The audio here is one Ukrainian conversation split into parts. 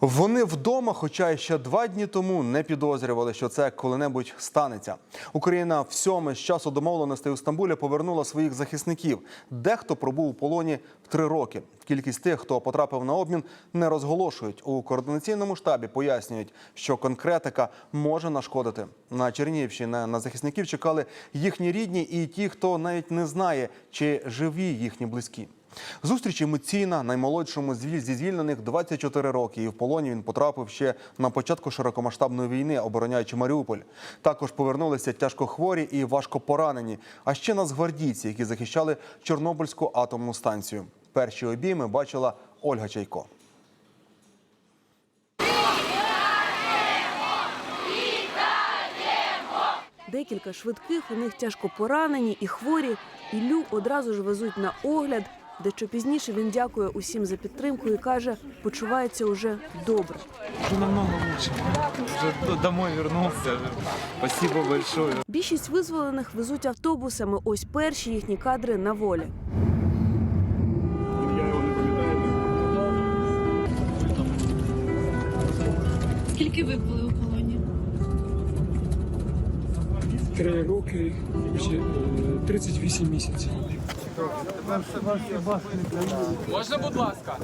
Вони вдома, хоча ще два дні тому не підозрювали, що це коли-небудь станеться. Україна в з часу домовленостей у Стамбулі повернула своїх захисників. Дехто пробув у полоні три роки. Кількість тих, хто потрапив на обмін, не розголошують. У координаційному штабі пояснюють, що конкретика може нашкодити. На Чернігівщині на захисників чекали їхні рідні і ті, хто навіть не знає, чи живі їхні близькі. Зустріч емоційна наймолодшому зі звільнених 24 роки. І в полоні він потрапив ще на початку широкомасштабної війни, обороняючи Маріуполь. Також повернулися тяжко хворі і важко поранені. А ще нацгвардійці, які захищали Чорнобильську атомну станцію. Перші обійми бачила Ольга Чайко. Декілька швидких, у них тяжко поранені і хворі. Іллю одразу ж везуть на огляд. Дещо пізніше він дякує усім за підтримку і каже, почувається уже добре. Уже намного лучше. Уже д- домой вернулся. уже. Спасибо большое. Більшість визволених везуть автобусами. Ось перші їхні кадри на волі. Скільки ви були у полоні? Три роки, е, 38 місяців. Можна, будь ласка?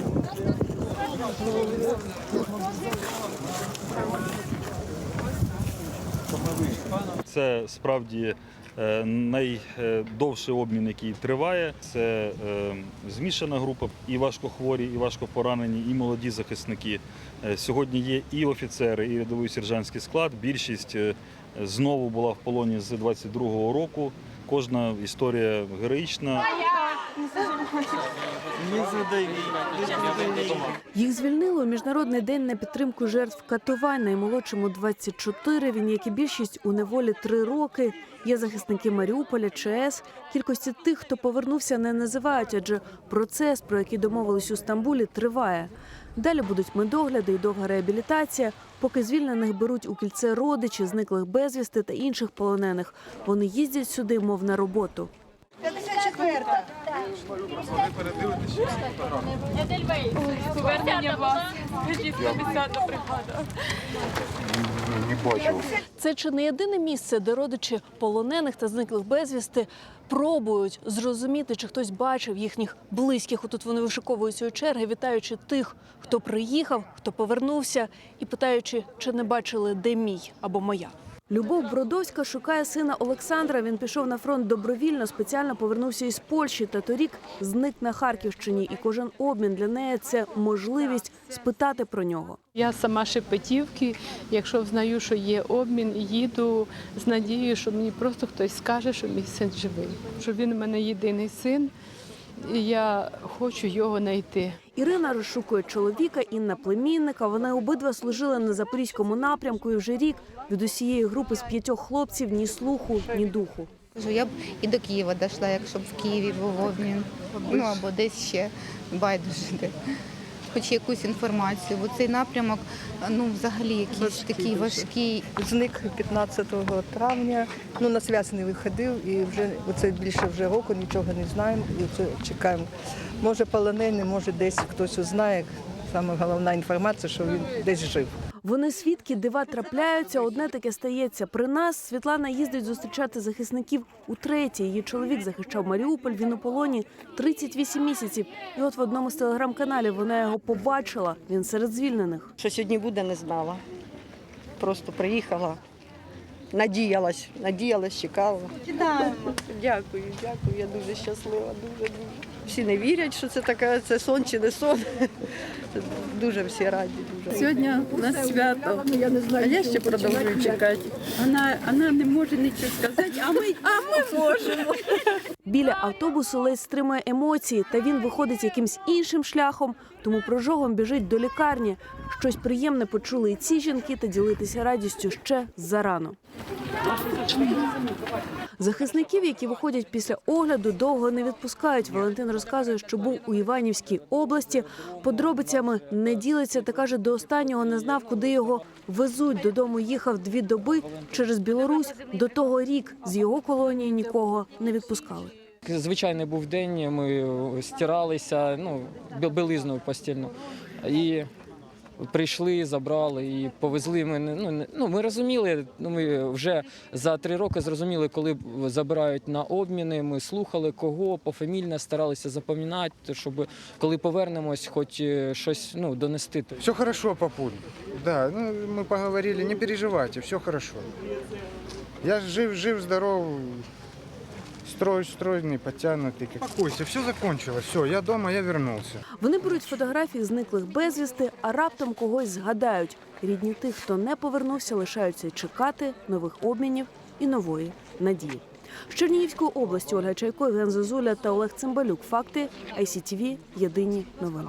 Це справді е, найдовший обмін, який триває. Це е, змішана група, і важкохворі, і важкопоранені, і молоді захисники. Е, Сьогодні є і офіцери, і рядовий сержантський склад. Більшість е, знову була в полоні з 22-го року. Кожна історія героїчна. Їх звільнили у міжнародний день на підтримку жертв катувань. Наймолодшому 24, Він, як і більшість, у неволі три роки. Є захисники Маріуполя, ЧАЕС. Кількості тих, хто повернувся, не називають, адже процес, про який домовились у Стамбулі, триває. Далі будуть медогляди і довга реабілітація. Поки звільнених беруть у кільце родичі, зниклих безвісти та інших полонених. Вони їздять сюди, мов на роботу. Повернення вас. Скажіть, 50 бригада. Це чи не єдине місце, де родичі полонених та зниклих безвісти пробують зрозуміти, чи хтось бачив їхніх близьких. Отут вони вишиковуються у черги, вітаючи тих, хто приїхав, хто повернувся, і питаючи, чи не бачили, де мій або моя. Любов Бродовська шукає сина Олександра. Він пішов на фронт добровільно, спеціально повернувся із Польщі та торік зник на Харківщині. І кожен обмін для неї це можливість спитати про нього. Я сама Шепетівки. Якщо взнаю, що є обмін, їду з надією, що мені просто хтось скаже, що мій син живий, що він у мене єдиний син, і я хочу його знайти. Ірина розшукує чоловіка, Інна племінника. Вони обидва служили на запорізькому напрямку і вже рік від усієї групи з п'ятьох хлопців ні слуху, ні духу. Я б і до Києва дійшла, якщо б в Києві був обмін. Ну або десь ще байдуже де. Хоч якусь інформацію, бо цей напрямок ну взагалі якийсь такий важкий. Зник 15 травня. Ну на связь не виходив і вже оце більше вже року нічого не знаємо. І це чекаємо. Може полонений, може десь хтось узнає. Саме головна інформація, що він десь жив. Вони свідки дива трапляються. Одне таке стається при нас. Світлана їздить зустрічати захисників у третій. Її чоловік захищав Маріуполь. Він у полоні 38 місяців. І от в одному з телеграм-каналів вона його побачила. Він серед звільнених. Що сьогодні буде, не знала. Просто приїхала, надіялась, надіялась, чекала. Дякую, дякую. Я дуже щаслива, дуже дуже. Всі не вірять, що це таке, це сон чи не сон. Дуже всі раді. Дуже. Сьогодні у нас свято. А я ще продовжую чекати. Вона, вона не може нічого сказати, а ми, а ми можемо. Біля автобусу ледь стримує емоції, та він виходить якимсь іншим шляхом, тому прожогом біжить до лікарні. Щось приємне почули і ці жінки, та ділитися радістю ще зарано. Захисників, які виходять після огляду, довго не відпускають. Валентин розказує, що був у Іванівській області. Подробицями не ділиться та каже, до останнього не знав, куди його везуть. Додому їхав дві доби через Білорусь. До того рік з його колонії нікого не відпускали. Звичайний був день, ми стиралися, ну, бі- білизною постільну. І прийшли, забрали і повезли мене. Ну, ну ми розуміли, ну ми вже за три роки зрозуміли, коли забирають на обміни. Ми слухали кого пофамільно старалися запам'ятати, щоб коли повернемось, хоч е, щось ну донести. Все хорошо, папуль. Да, ну мы поговорили, не переживайте, все хорошо. Я жив, жив, здоров, строй, стройный, подтянутый. Успокойся, все закончилось. Все, я дома, я вернулся. Вони беруть фотографії зниклих безвісти, а раптом когось згадають. Рідні тих, хто не повернувся, лишаються чекати нових обмінів і нової надії. З Чернігівської області Ольга Чайко, Євген Зозуля та Олег Цимбалюк. Факти ICTV. Єдині новини.